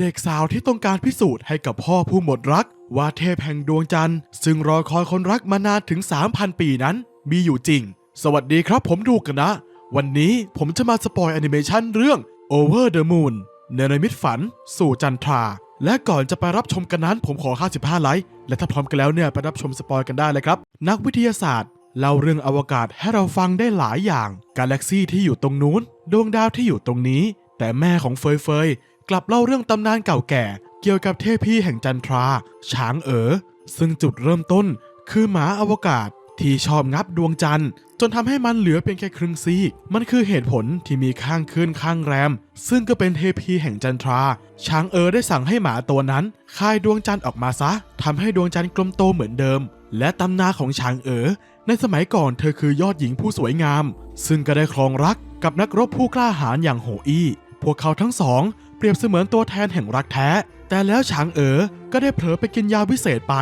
เด็กสาวที่ต้องการพิสูจน์ให้กับพ่อผู้หมดรัก ว่าเทพแห่งดวงจันทร์ซึ่งรอคอยคนรักมานานถึง 3,000 ปีนั้น มีอยู่จริง สวัสดีครับผมดูกันนะ วันนี้ผมจะมาสปอยแอนิเมชันเรื่อง Over the Moon เนรมิตฝัน สู่จันทรา และก่อนจะไปรับชมกันนั้นผมขอ 55 ไลค์ และถ้าพร้อมกันแล้วเนี่ยไปรับชมสปอยกันได้เลยครับ นักวิทยาศาสตร์เล่าเรื่องอวกาศให้เราฟังได้หลายอย่าง กาแล็กซี่ที่อยู่ตรงนู้น ดวงดาวที่อยู่ตรงนี้ แต่แม่ของเฟยเฟย กลับเล่าเรื่องตำนานเก่าแก่ เกี่ยวกับเทพีแห่งจันทรา ช้างเอ๋อ ซึ่งจุดเริ่มต้น คือหมาอวกาศที่ชอบงับดวงจันทร์ จนทำให้มันเหลือเพียงแค่ครึ่งซีก มันคือเหตุผลที่มีข้างขึ้นข้างแรม ซึ่งก็เป็นเทพีแห่งจันทรา ช้างเอ๋อได้สั่งให้หมาตัวนั้นคายดวงจันทร์ออกมาซะทำให้ดวงจันทร์กลมโตเหมือนเดิม และตำนาของช้างเอ๋อในสมัยก่อนเธอคือยอดหญิงผู้สวยงาม ซึ่งก็ได้ครองรักกับนักรบผู้กล้าหาญอย่างโหอี้ พวกเขาทั้งสอง เปรียบเสมือนตัวแทนแห่งรักแท้ แต่แล้วช้างเอ๋อก็ได้เผลอไปกินยาวิเศษไป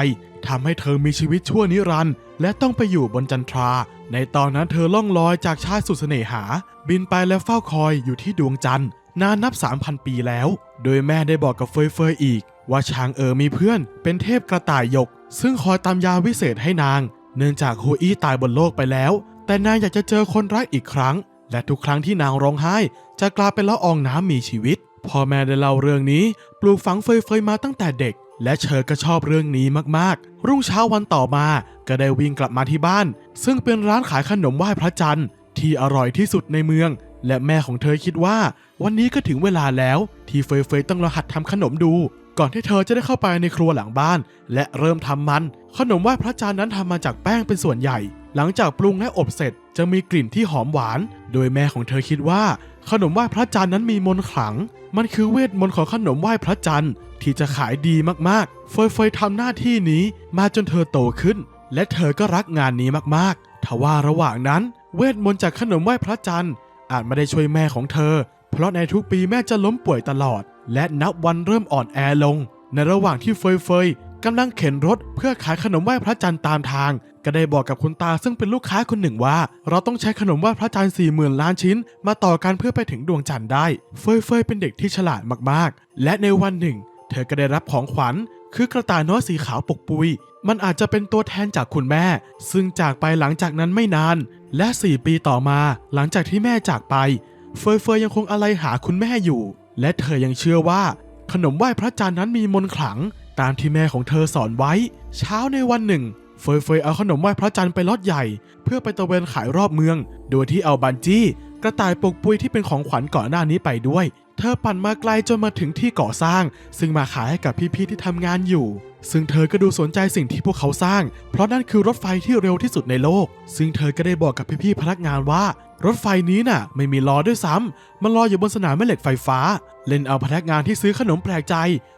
ทำให้เธอมีชีวิตชั่วนิรันดร์และต้องไปอยู่บนจันทรา ในตอนนั้นเธอล่องลอยจากชาติสุดเสน่หา บินไปและเฝ้าคอยอยู่ที่ดวงจันทร์นานนับ 3,000 ปีแล้ว โดยแม่ได้บอกกับเฟยเฟยอีก ว่าช้างเอ๋อมีเพื่อนเป็นเทพกระต่ายหยก ซึ่งคอยตามยาวิเศษให้นาง เนื่องจากโฮอี้ตายบนโลกไปแล้ว แต่นางอยากจะเจอคนรักอีกครั้ง และทุกครั้งที่นางร้องไห้ จะกลายเป็นละอองน้ำมีชีวิต พ่อแม่ได้เล่าเรื่องนี้ ปลูกฝังเฟยเฟยมาตั้งแต่เด็ก และเชอก็ชอบเรื่องนี้มากๆ รุ่งเช้าวันต่อมา ก็ได้วิ่งกลับมาที่บ้าน ซึ่งเป็นร้านขายขนมไหว้พระจันทร์ที่อร่อยที่สุดในเมือง และแม่ของเธอคิดว่า วันนี้ก็ถึงเวลาแล้ว ที่เฟยเฟยต้องรหัดทำขนมดู ก่อนที่เธอจะได้เข้าไปในครัวหลังบ้าน และเริ่มทำมัน ขนมไหว้พระจันทร์นั้นทำมาจากแป้งเป็นส่วนใหญ่ หลังจากปรุงและอบเสร็จจะมีกลิ่นที่หอมหวาน โดยแม่ของเธอคิดว่า ขนมไหว้พระจันทร์นั้นมีมนต์ขลัง มันคือเวทมนต์ของขนมไหว้พระจันทร์ที่จะขายดีมากๆ เฟยเฟยทำหน้าที่นี้มาจนเธอโตขึ้น และเธอก็รักงานนี้มากๆทว่าระหว่างนั้น เวทมนต์จากขนมไหว้พระจันทร์อาจไม่ได้ช่วยแม่ของเธอ เพราะในทุกปีแม่จะล้มป่วยตลอด และนับวันเริ่มอ่อนแอลง ในระหว่างที่เฟยเฟยกำลังเข็นรถเพื่อขายขนมไหว้พระจันทร์ตามทาง ก็ได้บอกกับคุณตาซึ่งเป็นลูกค้าคนหนึ่งว่า เราต้องใช้ขนมไหว้พระจันทร์สี่หมื่นล้านชิ้น มาต่อกันเพื่อไปถึงดวงจันทร์ได้ เฟยเฟยเป็นเด็กที่ฉลาดมากๆ และในวันหนึ่ง เธอก็ได้รับของขวัญ คือกระต่ายน้อยสีขาวปกปุย มันอาจจะเป็นตัวแทนจากคุณแม่ ซึ่งจากไปหลังจากนั้นไม่นาน และ 4 ปีต่อมาหลังจากที่แม่จากไป เฟยเฟยยังคงอะไรหาคุณแม่อยู่ และเธอยังเชื่อว่า ขนมไหว้พระจันทร์นั้นมีมนต์ขลัง ตามที่แม่ของเธอสอนไว้ เช้าในวันหนึ่ง เฟยเฟยเอาขนมไหว้พระจันทร์ไปล็อตใหญ่ เพื่อไปตะเวนขายรอบเมือง โดยที่เอาบันจี้ กระต่ายปกปุยที่เป็นของขวัญก่อนหน้านี้ไปด้วย เธอปั่นมาไกลจนมาถึงที่ก่อสร้าง ซึ่งมาขายให้กับพี่ๆที่ทำงานอยู่ ซึ่งเธอก็ดูสนใจสิ่งที่พวกเขาสร้าง เพราะนั่นคือรถไฟที่เร็วที่สุดในโลก ซึ่งเธอก็ได้บอกกับพี่ๆพนักงานว่า รถไฟนี้น่ะ ไม่มีล้อด้วยซ้ำมันลอยอยู่บนสนามแม่เหล็กไฟฟ้า เล่นเอาพนักงานที่ซื้อขนมแปลกใจ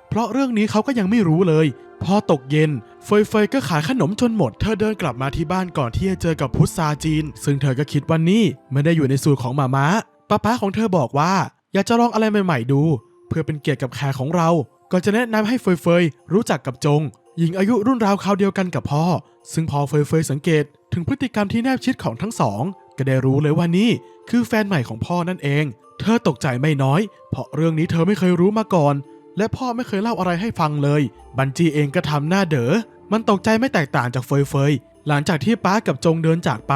เพราะเรื่องนี้เขาก็ยังไม่รู้เลย พอตกเย็น เฟยเฟยก็ขายขนมจนหมด เธอเดินกลับมาที่บ้านก่อนที่จะเจอกับพุทธาจีน ซึ่งเธอก็คิดว่านี่ไม่ได้อยู่ในสูตรของหมาม้าป้าป้าของเธอบอกว่า อยากจะลองอะไรใหม่ๆดู เพื่อเป็นเกียรติกับแขกของเราก่อนจะแนะนำให้เฟยเฟยรู้จักกับจง หญิงอายุรุ่นราวคราวเดียวกันกับพ่อ ซึ่งพอเฟยเฟยสังเกต ถึงพฤติกรรมที่แนบชิดของทั้งสอง ก็ได้รู้เลยว่านี่คือแฟนใหม่ของพ่อนั่นเอง เธอตกใจไม่น้อย เพราะเรื่องนี้เธอไม่เคยรู้มาก่อน และพ่อไม่เคยเล่าอะไรให้ฟังเลย บันจีเองก็ทำหน้าเด๋อมันตกใจไม่แตกต่างจากเฟยเฟย หลังจากที่ป้ากับจงเดินจากไป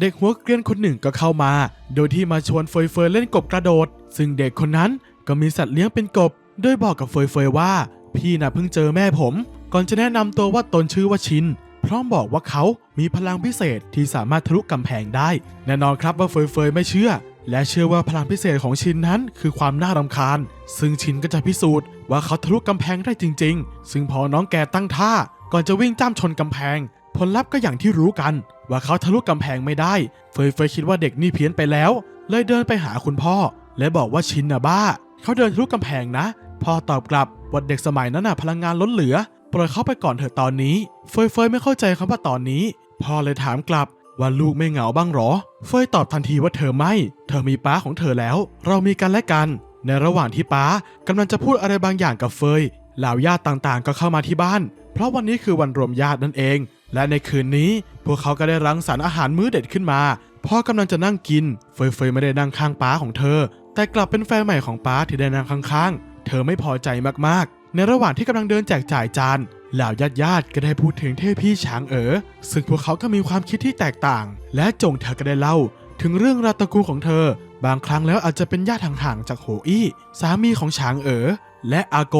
เด็กหัวเกรียนคนหนึ่งก็เข้ามา โดยที่มาชวนเฟยเฟยเล่นกบกระโดด ซึ่งเด็กคนนั้นก็มีสัตว์เลี้ยงเป็นกบ โดยบอกกับเฟยเฟยว่า พี่น่ะเพิ่งเจอแม่ผม ก่อนจะแนะนำตัวว่าตนชื่อว่าชินพร้อมบอกว่าเขามีพลังพิเศษที่สามารถทะลุกำแพงได้ แน่นอนครับว่าเฟยเฟยไม่เชื่อ และเชื่อว่าพลังพิเศษของชินนั้นคือความน่ารำคาญ ซึ่งชินก็จะพิสูจน์ว่าเขาทะลุกำแพงได้จริง ๆ ซึ่งพอน้องแกตั้งท่าก่อนจะวิ่งจ้ำชนกำแพง ผลลัพธ์ก็อย่างที่รู้กัน ว่าเขาทะลุกำแพงไม่ได้ เฟยเฟยคิดว่าเด็กนี่เพี้ยนไปแล้ว เลยเดินไปหาคุณพ่อ และบอกว่าชินน่ะบ้า เขาเดินทะลุกำแพงนะ พ่อตอบกลับว่าเด็กสมัยนั้นน่ะพลังงานล้นเหลือ ปล่อยเขาไปก่อนเถอะตอนนี้ เฟยเฟยไม่เข้าใจคำว่าตอนนี้ พ่อเลยถามกลับว่าลูกไม่เหงาบ้างหรอ เฟยตอบทันทีว่าเธอไม่ เธอมีป้าของเธอแล้ว เรามีกันและกัน ในระหว่างที่ป้ากำลังจะพูดอะไรบางอย่างกับเฟยเหล่าญาติต่างๆ ก็เข้ามาที่บ้าน เพราะวันนี้คือวันรวมญาตินั่นเอง และในคืนนี้พวกเขาก็ได้รังสรรค์อาหารมื้อเด็ดขึ้นมาพ่อกำลังจะนั่งกิน เฟยเฟยไม่ได้นั่งข้างป้าของเธอ แต่กลับเป็นแฟนใหม่ของป้าที่ได้นั่งข้างๆ เธอไม่พอใจมากๆ ในระหว่างที่กำลังเดินแจกจ่ายจานเหล่าญาติญาติๆก็ได้พูดถึงเทพพี่ช้างเอ๋อซึ่งพวกเขาก็มีความคิดที่แตกต่าง และจงเธอก็ได้เล่า ถึงเรื่องราตระกูของเธอ บางครั้งแล้วอาจจะเป็นญาติห่างๆจากโหอี้สามีของช้างเอ๋อและอาโก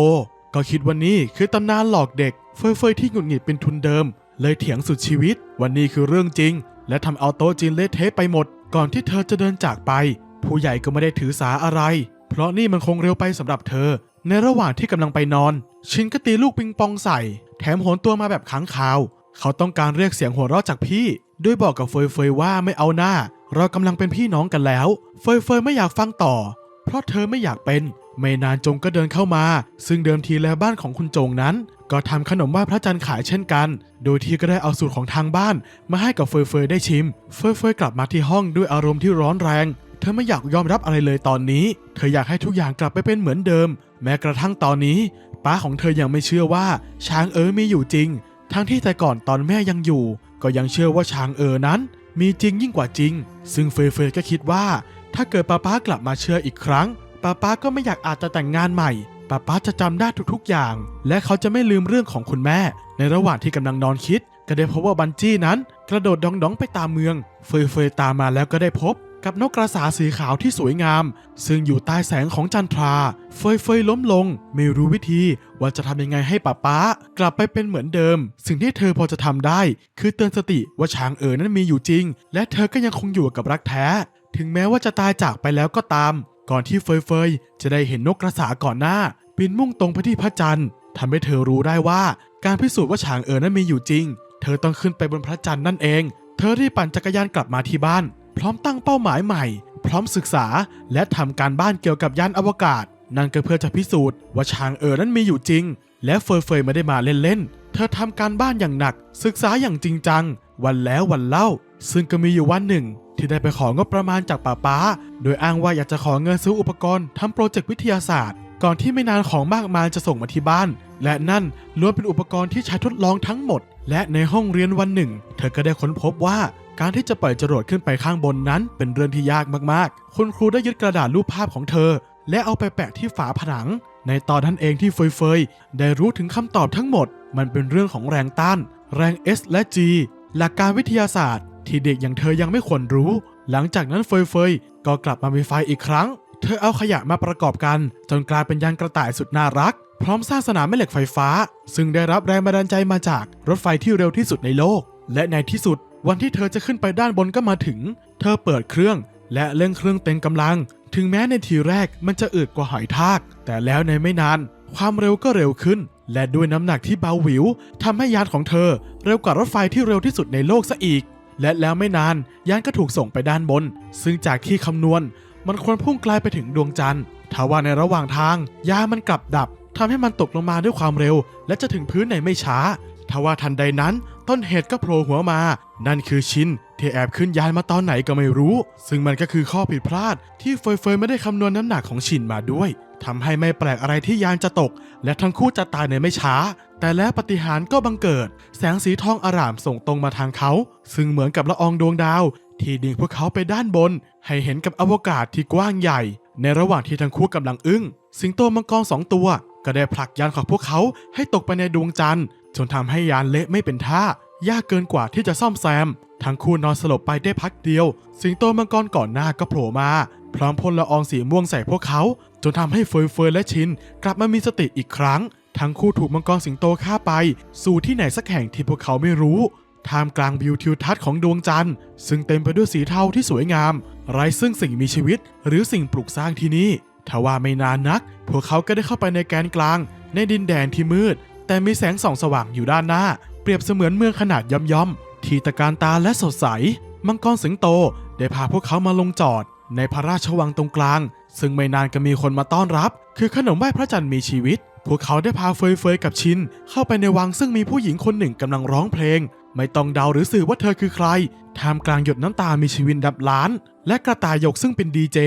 ก็คิดว่านี่คือตำนานหลอกเด็กเฟยๆที่หงุดหงิดเป็นทุนเดิม เลยเถียงสุดชีวิตวันนี้คือเรื่องจริง และทำเอาโต๊ะจีนเละเทะไปหมด ก่อนที่เธอจะเดินจากไป ผู้ใหญ่ก็ไม่ได้ถือสาอะไร เพราะนี่มันคงเร็วไปสำหรับเธอ ในระหว่างที่กำลังไปนอน ชินก็ตีลูกปิงปองใส่ แถมโหนตัวมาแบบค้างคาว เขาต้องการเรียกเสียงหัวเราะจากพี่ ด้วยบอกกับเฟยเฟยว่าไม่เอาหน้า เรากำลังเป็นพี่น้องกันแล้ว เฟยเฟยไม่อยากฟังต่อ เพราะเธอไม่อยากเป็น ไม่นานจงก็เดินเข้ามา ซึ่งเดิมทีแล้วบ้านของคุณจงนั้น ก็ทำขนมไหว้พระจันทร์ขายเช่นกัน โดยที่ก็ได้เอาสูตรของทางบ้าน มาให้กับเฟยเฟยได้ชิม เฟยเฟยกลับมาที่ห้องด้วยอารมณ์ที่ร้อนแรง เธอไม่อยากยอมรับอะไรเลยตอนนี้ เธออยากให้ทุกอย่างกลับไปเป็นเหมือนเดิม แม้กระทั่งตอนนี้ ป้าของเธอยังไม่เชื่อว่า ช้างเอ๋อมีอยู่จริง ทั้งที่แต่ก่อนตอนแม่ยังอยู่ ก็ยังเชื่อว่าช้างเอ๋อนั้น มีจริงยิ่งกว่าจริง ซึ่งเฟยเฟยก็คิดว่า ถ้าเกิดป้าป้ากลับมาเชื่ออีกครั้ง ป้าป้าก็ไม่อยากอาจจะแต่งงานใหม่ป้าป้าจะจำได้ทุกๆอย่าง และเขาจะไม่ลืมเรื่องของคุณแม่ ในระหว่างที่กำลังนอนคิด ก็ได้พบว่าบันจี้นั้น กระโดดดองๆไปตามเมือง เฟยเฟยตามมาแล้วก็ได้พบ กับนกกระสาสีขาวที่สวยงาม ซึ่งอยู่ใต้แสงของจันทรา เฟยเฟยล้มลง ไม่รู้วิธีว่าจะทำยังไงให้ป้าป้ากลับไปเป็นเหมือนเดิม สิ่งที่เธอพอจะทำได้ คือเตือนสติว่าช้างเอ๋อนั้นมีอยู่จริง และเธอก็ยังคงอยู่กับรักแท้ ถึงแม้ว่าจะตายจากไปแล้วก็ตาม ก่อนที่เฟยเฟยจะได้เห็นนกกระสาก่อนหน้าบินมุ่งตรงไปที่พระจันทร์ทำให้เธอรู้ได้ว่าการพิสูจน์ว่าช้างเอ๋อนั้นมีอยู่จริง เธอต้องขึ้นไปบนพระจันทร์นั่นเอง เธอรีบปั่นจักรยานกลับมาที่บ้าน พร้อมตั้งเป้าหมายใหม่ พร้อมศึกษาและทำการบ้านเกี่ยวกับยานอวกาศ นั่นก็เพื่อจะพิสูจน์ว่าช้างเอ๋อนั้นมีอยู่จริง และเฟยเฟยไม่ได้มาเล่นๆเธอทำการบ้านอย่างหนัก ศึกษาอย่างจริงจัง วันแล้ววันเล่า ซึ่งก็มีอยู่วันหนึ่ง ที่ได้ไปของบประมาณจากป้าป้า โดยอ้างว่าอยากจะขอเงินซื้ออุปกรณ์ทำโปรเจกต์วิทยาศาสตร์ ก่อนที่ไม่นานของมากมายจะส่งมาที่บ้าน และนั่นล้วนเป็นอุปกรณ์ที่ใช้ทดลองทั้งหมด และในห้องเรียนวันหนึ่ง เธอก็ได้ค้นพบว่าการที่จะปล่อยจรวดขึ้นไปข้างบนนั้น เป็นเรื่องที่ยากมากๆ คุณครูได้ยึดกระดาษรูปภาพของเธอ และเอาไปแปะที่ฝาผนัง ในตอนนั้นเองที่เฟยเฟยๆได้รู้ถึงคำตอบทั้งหมด มันเป็นเรื่องของแรงต้าน แรง S และ G หลักการวิทยาศาสตร์ ที่เด็กอย่างเธอยังไม่ควรรู้ หลังจากนั้นเฟยเฟยก็กลับมามีไฟอีกครั้ง เธอเอาขยะมาประกอบกัน จนกลายเป็นยานกระต่ายสุดน่ารัก พร้อมสร้างสนามแม่เหล็กไฟฟ้า ซึ่งได้รับแรงบันดาลใจมาจากรถไฟที่เร็วที่สุดในโลก และในที่สุด วันที่เธอจะขึ้นไปด้านบนก็มาถึง เธอเปิดเครื่อง และเร่งเครื่องเต็มกำลัง ถึงแม้ในทีแรกมันจะอืดกว่าหอยทาก แต่แล้วในไม่นาน ความเร็วก็เร็วขึ้นและด้วยน้ำหนักที่เบาหวิวทำให้ยานของเธอ เร็วกว่ารถไฟที่เร็วที่สุดในโลกซะอีก และแล้วไม่นานยานก็ถูกส่งไปด้านบน ซึ่งจากที่คำนวณ มันควรพุ่งไกลไปถึงดวงจันทร์ทว่าในระหว่างทาง ยานมันกลับดับทำให้มันตกลงมาด้วยความเร็ว และจะถึงพื้นในไม่ช้าทว่าทันใดนั้น ต้นเหตุก็โผล่หัวมา นั่นคือชินที่แอบขึ้นยานมาตอนไหนก็ไม่รู้ ซึ่งมันก็คือข้อผิดพลาด ที่เฟยเฟยไม่ได้คำนวณน้ำหนักของชินมาด้วยทำให้ไม่แปลกอะไรที่ยานจะตก และทั้งคู่จะตายในไม่ช้า แต่แล้วปฏิหารก็บังเกิด แสงสีทองอร่ามส่งตรงมาทางเขา ซึ่งเหมือนกับละอองดวงดาว ที่ดึงพวกเขาไปด้านบน ให้เห็นกับอวกาศที่กว้างใหญ่ ในระหว่างที่ทั้งคู่กำลังอึ้ง สิงโตมังกรสองตัว ก็ได้ผลักยานของพวกเขาให้ตกไปในดวงจันทร์ จนทำให้ยานเละไม่เป็นท่ายากเกินกว่าที่จะซ่อมแซม ทั้งคู่นอนสลบไปได้พักเดียว สิงโตมังกรก่อนหน้าก็โผล่มา พร้อมพ่นละอองสีม่วงใส่พวกเขา จนทำให้เฟยเฟยและชินกลับมามีสติอีกครั้ง ทั้งคู่ถูกมังกรสิงโตฆ่าไป สู่ที่ไหนสักแห่งที่พวกเขาไม่รู้ ท่ามกลางวิวทิวทัศน์ของดวงจันทร์ ซึ่งเต็มไปด้วยสีเทาที่สวยงาม ไร้ซึ่งสิ่งมีชีวิต หรือสิ่งปลูกสร้างที่นี่ทว่าไม่นานนัก พวกเขาก็ได้เข้าไปในแกนกลาง ในดินแดนที่มืด แต่มีแสงส่องสว่างอยู่ด้านหน้า เปรียบเสมือนเมืองขนาดย่อมๆที่ตะการตาและสดใส มังกรสิงโตได้พาพวกเขามาลงจอด ในพระราชวังตรงกลาง ซึ่งไม่นานก็มีคนมาต้อนรับ คือขนมไหว้พระจันทร์มีชีวิต พวกเขาได้พาเฟยเฟยกับชินเข้าไปในวังซึ่งมีผู้หญิงคนหนึ่งกำลังร้องเพลง ไม่ต้องเดาหรือสื่อว่าเธอคือใครท่ามกลางหยดน้ำตามีชีวินดับล้าน และกระต่ายหยกซึ่งเป็นดีเจ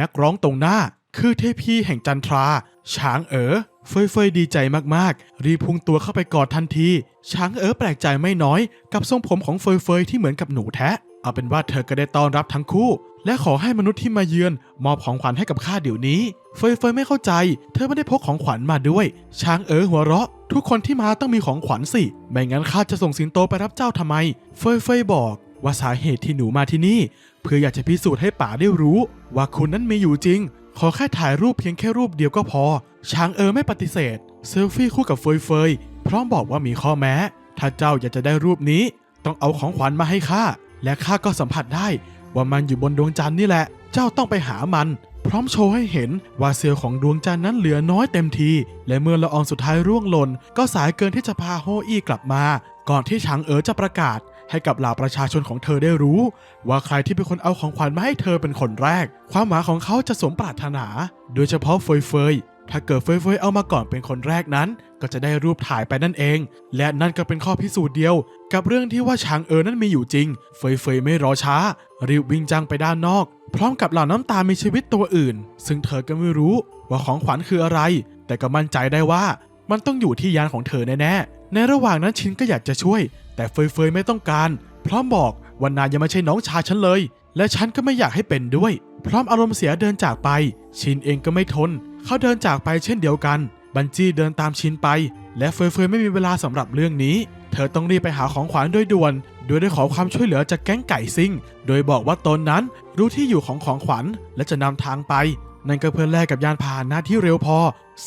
นักร้องตรงหน้า คือเทพีแห่งจันทรา ช้างเอ๋อ เฟยเฟยดีใจมากๆ รีบพุ่งตัวเข้าไปกอดทันที ช้างเอ๋อแปลกใจไม่น้อย กับทรงผมของเฟยเฟยที่เหมือนกับหนูแทะเอาเป็นว่าเธอก็ได้ต้อนรับทั้งคู่ และขอให้มนุษย์ที่มาเยือน มอบของขวัญให้กับข้าเดี๋ยวนี้ เฟยเฟยไม่เข้าใจ เธอไม่ได้พกของขวัญมาด้วย ช้างเอ๋อหัวเราะ ทุกคนที่มาต้องมีของขวัญสิ ไม่งั้นข้าจะส่งสิงโตไปรับเจ้าทำไม เฟยเฟยบอก ว่าสาเหตุที่หนูมาที่นี่ เพื่ออยากจะพิสูจน์ให้ป๋าได้รู้ ว่าคุณนั้นมีอยู่จริง ขอแค่ถ่ายรูปเพียงแค่รูปเดียวก็พอ ช้างเออไม่ปฏิเสธ เซลฟี่คู่กับเฟยเฟยพร้อมบอกว่ามีข้อแม้ ถ้าเจ้าอยากจะได้รูปนี้ ต้องเอาของขวัญมาให้ข้า และข้าก็สัมผัสได้ ว่ามันอยู่บนดวงจันทร์นี่แหละ เจ้าต้องไปหามัน พร้อมโชว์ให้เห็นว่าเซลล์ของดวงจันทร์นั้นเหลือน้อยเต็มที และเมื่อละอองสุดท้ายร่วงหล่นก็สายเกินที่จะพาโฮอี้กลับมา ก่อนที่ฉางเอ๋อจะประกาศ ให้กับเหล่าประชาชนของเธอได้รู้ ว่าใครที่เป็นคนเอาของขวัญมาให้เธอเป็นคนแรก ความหมายของเขาจะสมปรารถนา โดยเฉพาะเฟยเฟยถ้าเกิดเฟยเฟยเอามาก่อนเป็นคนแรกนั้น ก็จะได้รูปถ่ายไปนั่นเอง และนั่นก็เป็นข้อพิสูจน์เดียว กับเรื่องที่ว่าช้างเอ๋อนั้นมีอยู่จริง เฟยเฟยไม่รอช้า รีบวิ่งจังไปด้านนอก พร้อมกับเหล่าน้ำตามีชีวิตตัวอื่น ซึ่งเธอก็ไม่รู้ว่าของขวัญคืออะไร แต่ก็มั่นใจได้ว่ามันต้องอยู่ที่ยานของเธอแน่ๆ ในระหว่างนั้นชินก็อยากจะช่วย แต่เฟยเฟยไม่ต้องการ พร้อมบอกว่านายยังไม่ใช่น้องชายฉันเลย และฉันก็ไม่อยากให้เป็นด้วย พร้อมอารมณ์เสียเดินจากไป ชินเองก็ไม่ทน เขาเดินจากไปเช่นเดียวกัน บันจี้เดินตามชินไป และเฟยเฟยไม่มีเวลาสำหรับเรื่องนี้ เธอต้องรีบไปหาของขวัญโดยด่วน โดยได้ขอความช่วยเหลือจากแก๊งไก่ซิ่ง โดยบอกว่าตนนั้นรู้ที่อยู่ของของขวัญและจะนำทางไป นั่นก็เพื่อแลกกับยานพาหนะที่เร็วพอ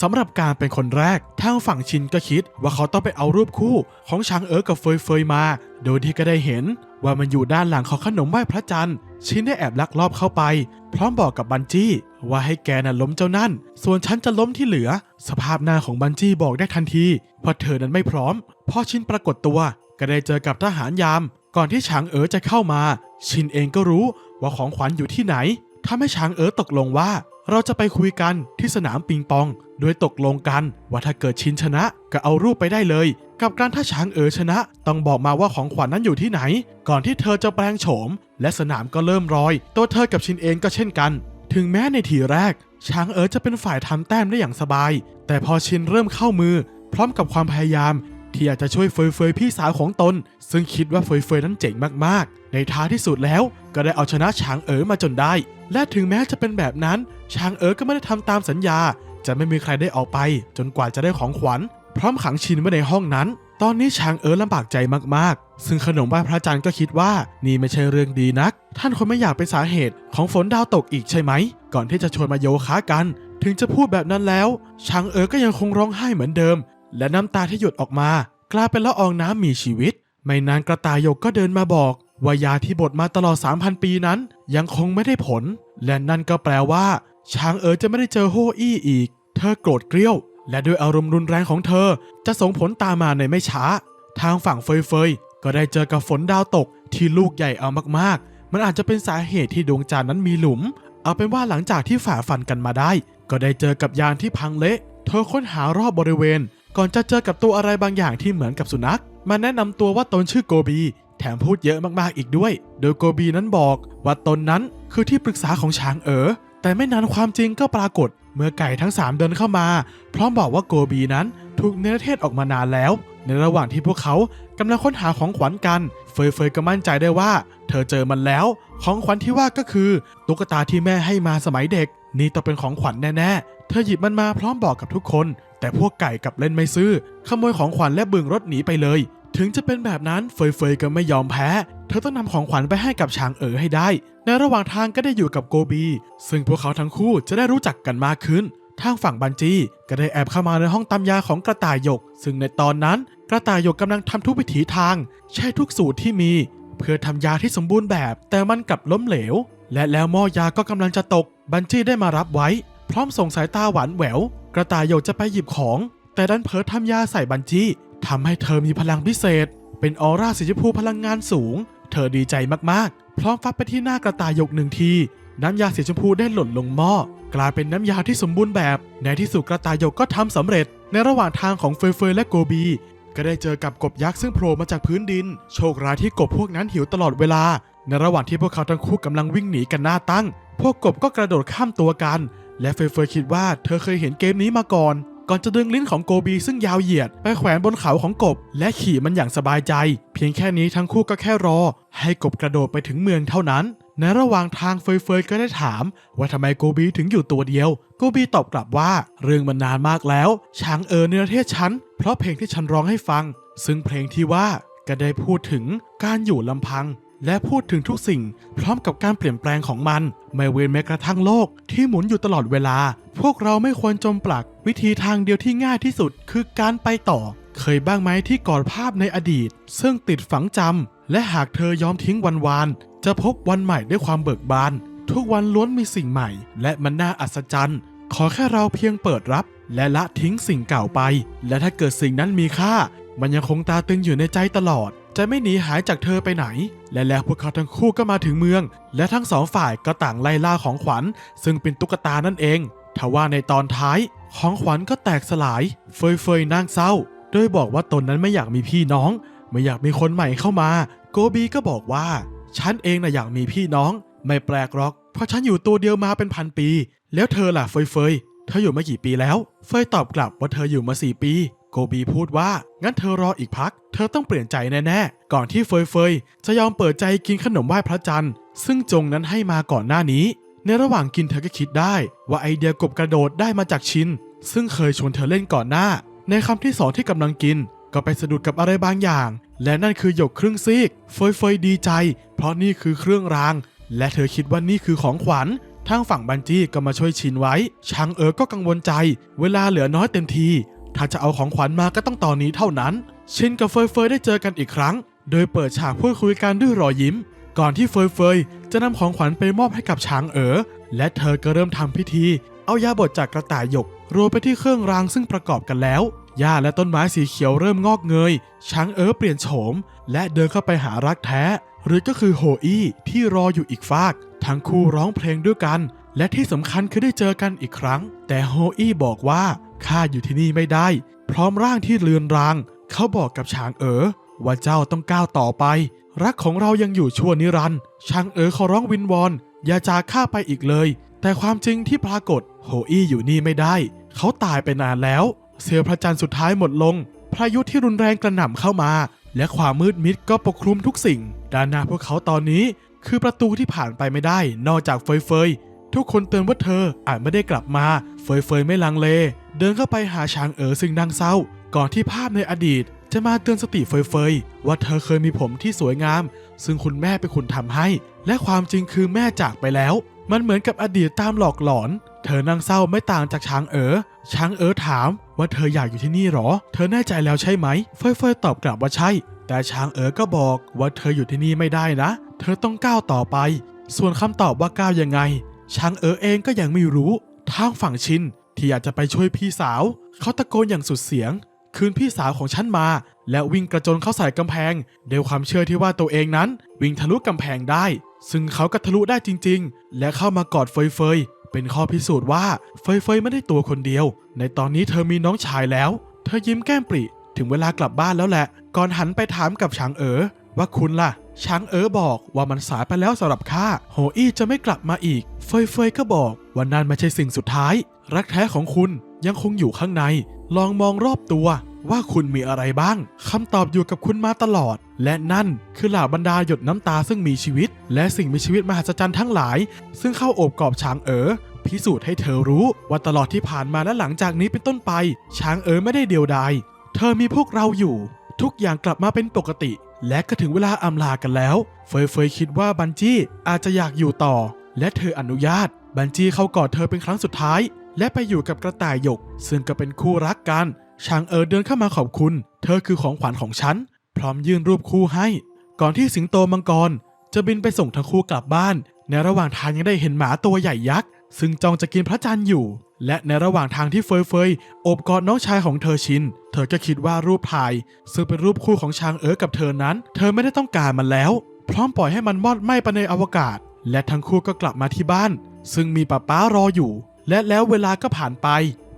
สำหรับการเป็นคนแรก ทางฝั่งชินก็คิดว่าเขาต้องไปเอารูปคู่ของช้างเอ๋อกับเฟยเฟยมา โดยที่ก็ได้เห็นว่ามันอยู่ด้านหลังของขนมไหว้พระจันทร์ ชินได้แอบลักลอบเข้าไป พร้อมบอกกับบันจี้ ว่าให้แกน่ะล้มเจ้านั่น ส่วนฉันจะล้มที่เหลือ สภาพหน้าของบันจี้บอกได้ทันทีเพราะเธอนั้นไม่พร้อม พอชินปรากฏตัว ก็ได้เจอกับทหารยาม ก่อนที่ฉางเอ๋อจะเข้ามา ชินเองก็รู้ว่าของขวัญอยู่ที่ไหนทำให้ฉางเอ๋อตกลงว่า เราจะไปคุยกันที่สนามปิงปอง โดยตกลงกันว่าถ้าเกิดชินชนะก็เอารูปไปได้เลย กับการถ้าช้างเอ๋อชนะ ต้องบอกมาว่าของขวัญนั้นอยู่ที่ไหน ก่อนที่เธอจะแปลงโฉม และสนามก็เริ่มรอย ตัวเธอกับชินเองก็เช่นกัน ถึงแม้ในทีแรก ช้างเอ๋อจะเป็นฝ่ายทำแต้มได้อย่างสบาย แต่พอชินเริ่มเข้ามือ พร้อมกับความพยายาม ที่อยากจะช่วยเฟยเฟยพี่สาวของตน ซึ่งคิดว่าเฟยเฟยนั้นเจ๋งมากๆ ในท้ายที่สุดแล้วก็ได้เอาชนะช้างเอ๋อมาจนได้ และถึงแม้จะเป็นแบบนั้น ช้างเอ๋อก็ไม่ได้ทำตามสัญญา จะไม่มีใครได้ออกไป จนกว่าจะได้ของขวัญ พร้อมขังชินไว้ในห้องนั้น ตอนนี้ช้างเอ๋อลำบากใจมากๆ ซึ่งขนมไหว้พระจันทร์ก็คิดว่านี่ไม่ใช่เรื่องดีนัก ท่านคงไม่อยากเป็นสาเหตุของฝนดาวตกอีกใช่ไหม ก่อนที่จะชวนมาโยคะกัน ถึงจะพูดแบบนั้นแล้วช้างเอ๋อก็ยังคงร้องไห้เหมือนเดิม และน้ำตาที่หยดออกมากลายเป็นละอองน้ำมีชีวิต ไม่นานกระต่ายหยกก็เดินมาบอกว่ายาที่บดมาตลอด 3,000 ปีนั้น ยังคงไม่ได้ผล และนั่นก็แปลว่า ช้างเอ๋อจะไม่ได้เจอโฮอี้อีก เธอโกรธเกรี้ยว และด้วยอารมณ์รุนแรงของเธอ จะส่งผลตามมาในไม่ช้า ทางฝั่งเฟยเฟยก็ได้เจอกับฝนดาวตกที่ลูกใหญ่เอามากๆ มันอาจจะเป็นสาเหตุที่ดวงจันทร์นั้นมีหลุม เอาเป็นว่าหลังจากที่ฝ่าฟันกันมาได้ ก็ได้เจอกับยานที่พังเละ เธอค้นหารอบบริเวณ ก่อนจะเจอกับตัวอะไรบางอย่างที่เหมือนกับสุนัข มาแนะนำตัวว่าตนชื่อโกบี แถมพูดเยอะมากๆอีกด้วย โดยโกบีนั้นบอกว่าตนนั้นคือที่ปรึกษาของช้างเอ๋อ แต่ไม่นานความจริงก็ปรากฏ เมื่อไก่ทั้ง 3 เดินเข้ามา พร้อมบอกว่าโกบีนั้นถูกเนรเทศออกมานานแล้ว ในระหว่างที่พวกเขากำลังค้นหาของขวัญกัน เฟยเฟยก็มั่นใจได้ว่า เธอเจอมันแล้ว ของขวัญที่ว่าก็คือ ตุ๊กตาที่แม่ให้มาสมัยเด็ก นี่ต้องเป็นของขวัญแน่ๆ เธอหยิบมันมาพร้อมบอกกับทุกคน แต่พวกไก่กับเล่นไม่ซื่อขโมยของขวัญและบึงรถหนีไปเลย ถึงจะเป็นแบบนั้นเฟยเฟยก็ไม่ยอมแพ้ เธอต้องนำของขวัญไปให้กับช้างเอ๋อให้ได้ ในระหว่างทางก็ได้อยู่กับโกบี ซึ่งพวกเขาทั้งคู่จะได้รู้จักกันมากขึ้น ทางฝั่งบันจีก็ได้แอบเข้ามาในห้องตำยาของกระต่ายหยก ซึ่งในตอนนั้นกระต่ายหยกกำลังทำทุกวิถีทาง ใช้ทุกสูตรที่มี เพื่อทำยาที่สมบูรณ์แบบ แต่มันกลับล้มเหลว และแล้วหม้อยาก็กำลังจะตก บันจี้ได้มารับไว้ พร้อมส่งสายตาหวานแหวว กระต่ายหยกจะไปหยิบของ แต่ดันเผลอทำยาใส่บันจี้ทำให้เธอมีพลังพิเศษ เป็นออร่าสีชมพูพลังงานสูง เธอดีใจมากๆ พร้อมฟัดไปที่หน้ากระต่ายหยกหนึ่งที น้ำยาสีชมพูได้หล่นลงหม้อ กลายเป็นน้ำยาที่สมบูรณ์แบบ ในที่สุดกระต่ายหยกก็ทำสำเร็จ ในระหว่างทางของเฟยเฟยและโกบี ก็ได้เจอกับกบยักษ์ซึ่งโผล่มาจากพื้นดิน โชคร้ายที่กบพวกนั้นหิวตลอดเวลา ในระหว่างที่พวกเขาทั้งคู่กำลังวิ่งหนีกันหน้าตั้ง พวกกบก็กระโดดข้ามตัวกัน และเฟยเฟยคิดว่าเธอเคยเห็นเกมนี้มาก่อน ก่อนจะดึงลิ้นของโกบีซึ่งยาวเหยียด ไปแขวนบนเขาของกบ และขี่มันอย่างสบายใจ เพียงแค่นี้ทั้งคู่ก็แค่รอ ให้กบกระโดดไปถึงเมืองเท่านั้น ในระหว่างทางเฟยเฟยก็ได้ถาม ว่าทำไมโกบีถึงอยู่ตัวเดียว โกบีตอบกลับว่า เรื่องมันนานมากแล้วช้างเอ๋อในประเทศฉันเพราะเพลงที่ฉันร้องให้ฟัง ซึ่งเพลงที่ว่าก็ได้พูดถึงการอยู่ลำพัง และพูดถึงทุกสิ่งพร้อมกับการเปลี่ยนแปลงของมัน ไม่เว้นแม้กระทั่งโลกที่หมุนอยู่ตลอดเวลา พวกเราไม่ควรจมปลัก วิธีทางเดียวที่ง่ายที่สุดคือการไปต่อ เคยบ้างไหมที่กอดภาพในอดีต ซึ่งติดฝังจำและหากเธอยอมทิ้งวันวาน จะพบวันใหม่ด้วยความเบิกบาน ทุกวันล้วนมีสิ่งใหม่ และมันน่าอัศจรรย์ ขอแค่เราเพียงเปิดรับ และละทิ้งสิ่งเก่าไป และถ้าเกิดสิ่งนั้นมีค่า มันยังคงตาตึงอยู่ในใจตลอดจะไม่หนีหายจากเธอไปไหน และแล้วพวกเขาทั้งคู่ก็มาถึงเมือง และทั้งสองฝ่ายก็ต่างไล่ล่าของขวัญ ซึ่งเป็นตุ๊กตานั่นเองทว่าในตอนท้ายของขวัญก็แตกสลาย เฟยเฟยนั่งเศร้า โดยบอกว่าตนนั้นไม่อยากมีพี่น้อง ไม่อยากมีคนใหม่เข้ามา โกบีก็บอกว่า ฉันเองนะอยากมีพี่น้อง ไม่แปลกหรอก เพราะฉันอยู่ตัวเดียวมาเป็นพันปี แล้วเธอล่ะเฟยเฟยเธออยู่มากี่ปีแล้ว เฟยตอบกลับว่าเธออยู่มาสี่ปี โกบีพูดว่างั้นเธอรออีกพัก เธอต้องเปลี่ยนใจแน่ๆ ก่อนที่เฟยเฟยจะยอมเปิดใจกินขนมไหว้พระจันทร์ ซึ่งจงนั้นให้มาก่อนหน้านี้ ในระหว่างกินเธอก็คิดได้ ว่าไอเดียกบกระโดดได้มาจากชิน ซึ่งเคยชวนเธอเล่นก่อนหน้า ในคำที่สองที่กำลังกิน ก็ไปสะดุดกับอะไรบางอย่าง และนั่นคือหยกครึ่งซีก เฟยเฟยดีใจ เพราะนี่คือเครื่องราง และเธอคิดว่านี่คือของขวัญทางฝั่งบันจี้ก็มาช่วยชินไว้ช้างเอ๋อก็กังวลใจ เวลาเหลือน้อยเต็มที ถ้าจะเอาของขวัญมาก็ต้องตอนนี้เท่านั้น ชินกับเฟยเฟยได้เจอกันอีกครั้ง โดยเปิดฉากพูดคุยกันด้วยรอยยิ้ม ก่อนที่เฟยเฟยจะนำของขวัญไปมอบให้กับช้างเอ๋อ และเธอก็เริ่มทำพิธี เอายาบดจากกระต่ายหยกโรยไปที่เครื่องรางซึ่งประกอบกันแล้ว หญ้าและต้นไม้สีเขียวเริ่มงอกเงย ช้างเอ๋อเปลี่ยนโฉม และเดินเข้าไปหารักแท้ หรือก็คือโฮอี้ที่รออยู่อีกฟาก ทั้งคู่ร้องเพลงด้วยกัน และที่สำคัญคือได้เจอกันอีกครั้ง แต่โฮอี้บอกว่าข้าอยู่ที่นี่ไม่ได้ พร้อมร่างที่เลือนราง เขาบอกกับชางเอ๋อว่าเจ้าต้องก้าวต่อไป รักของเรายังอยู่ชั่วนิรันด์ชางเอ๋อขอร้องวินวอน อย่าจากข้าไปอีกเลย แต่ความจริงที่ปรากฏโฮอี้อยู่นี่ไม่ได้ เขาตายไปนานแล้วเสียวพระจันทร์สุดท้ายหมดลง พายุที่รุนแรงกระหน่ำเข้ามา และความมืดมิดก็ปกคลุมทุกสิ่ง ด้านหน้าพวกเขาตอนนี้ คือประตูที่ผ่านไปไม่ได้ นอกจากเฟยเฟย ทุกคนเตือนว่าเธออาจไม่ได้กลับมา เฟยเฟยไม่ลังเล เดินเข้าไปหาช้างเอ๋อซึ่งนั่งเศร้า ก่อนที่ภาพในอดีต จะมาเตือนสติเฟยเฟยว่าเธอเคยมีผมที่สวยงาม ซึ่งคุณแม่เป็นคนทำให้ และความจริงคือแม่จากไปแล้ว มันเหมือนกับอดีตตามหลอกหลอน เธอนั่งเศร้าไม่ต่างจากช้างเอ๋อช้างเอ๋อถามว่าเธออยากอยู่ที่นี่หรอ เธอแน่ใจแล้วใช่ไหม เฟยเฟยตอบกลับว่าใช่ แต่ช้างเอ๋อก็บอกว่าเธออยู่ที่นี่ไม่ได้นะ เธอต้องก้าวต่อไป ส่วนคำตอบว่าก้าวยังไง ช้างเอ๋อเองก็ยังไม่รู้ ทางฝั่งชินที่อยากจะไปช่วยพี่สาว เขาตะโกนอย่างสุดเสียง คืนพี่สาวของฉันมา และวิ่งกระโจนเข้าใส่กำแพงด้วยความเชื่อที่ว่าตัวเองนั้น วิ่งทะลุกำแพงได้ ซึ่งเขาก็ทะลุได้จริง ๆ และเข้ามากอดเฟยเฟยเป็นข้อพิสูจน์ว่าเฟยเฟยไม่ได้ตัวคนเดียว ในตอนนี้เธอมีน้องชายแล้ว เธอยิ้มแก้มปริถึงเวลากลับบ้านแล้วแหละ ก่อนหันไปถามกับช้างเอ๋อว่าคุณล่ะ ช้างเอ๋อบอกว่ามันสายไปแล้วสำหรับข้าโฮอี้จะไม่กลับมาอีก เฟยเฟยก็บอกว่านั่นไม่ใช่สิ่งสุดท้าย รักแท้ของคุณยังคงอยู่ข้างใน ลองมองรอบตัวว่าคุณมีอะไรบ้างคำตอบอยู่กับคุณมาตลอด และนั่นคือเหล่าบรรดาหยดน้ำตาซึ่งมีชีวิต และสิ่งมีชีวิตมหัศจรรย์ทั้งหลาย ซึ่งเข้าโอบกอบช้างเอ๋อพิสูจน์ให้เธอรู้ว่าตลอดที่ผ่านมาและหลังจากนี้เป็นต้นไป ช้างเอ๋อไม่ได้เดียวดายเธอมีพวกเราอยู่ ทุกอย่างกลับมาเป็นปกติ และก็ถึงเวลาอำลากันแล้ว เฟยเฟยคิดว่าบันจี้อาจจะอยากอยู่ต่อ และเธออนุญาต บันจี้เข้ากอดเธอเป็นครั้งสุดท้าย และไปอยู่กับกระต่ายหยก ซึ่งก็เป็นคู่รักกันชางเอ๋อเดินเข้ามาขอบคุณ เธอคือของขวัญของฉัน พร้อมยื่นรูปคู่ให้ ก่อนที่สิงโตมังกร จะบินไปส่งทั้งคู่กลับบ้าน ในระหว่างทางยังได้เห็นหมาตัวใหญ่ยักษ์ซึ่งจ้องจะกินพระจันทร์อยู่ และในระหว่างทางที่เฟยเฟยโอบกอดน้องชายของเธอชิน เธอก็คิดว่ารูปถ่าย ซึ่งเป็นรูปคู่ของชางเอ๋อกับเธอนั้น เธอไม่ได้ต้องการมันแล้ว พร้อมปล่อยให้มันมอดไหม้ไปในอวกาศ และทั้งคู่ก็กลับมาที่บ้าน ซึ่งมีป้าป้ารออยู่ และแล้วเวลาก็ผ่านไป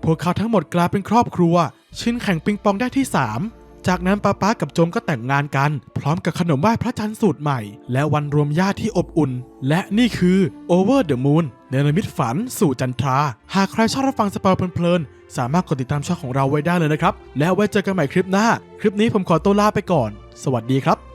พวกเขาทั้งหมดกลายเป็นครอบครัว ชินแข่งปิงปองได้ที่ 3 จากนั้นป้าป้ากับโจมก็แต่งงานกัน พร้อมกับขนมไหว้พระจันทร์สูตรใหม่ และวันรวมญาติที่อบอุ่น และนี่คือ Over the Moon เนรมิตฝันสู่จันทรา หากใครชอบรับฟังสปอยเพลินๆ สามารถกดติดตามช่องของเราไว้ได้เลยนะครับ แล้วไว้เจอกันใหม่คลิปหน้า คลิปนี้ผมขอตัวลาไปก่อน สวัสดีครับ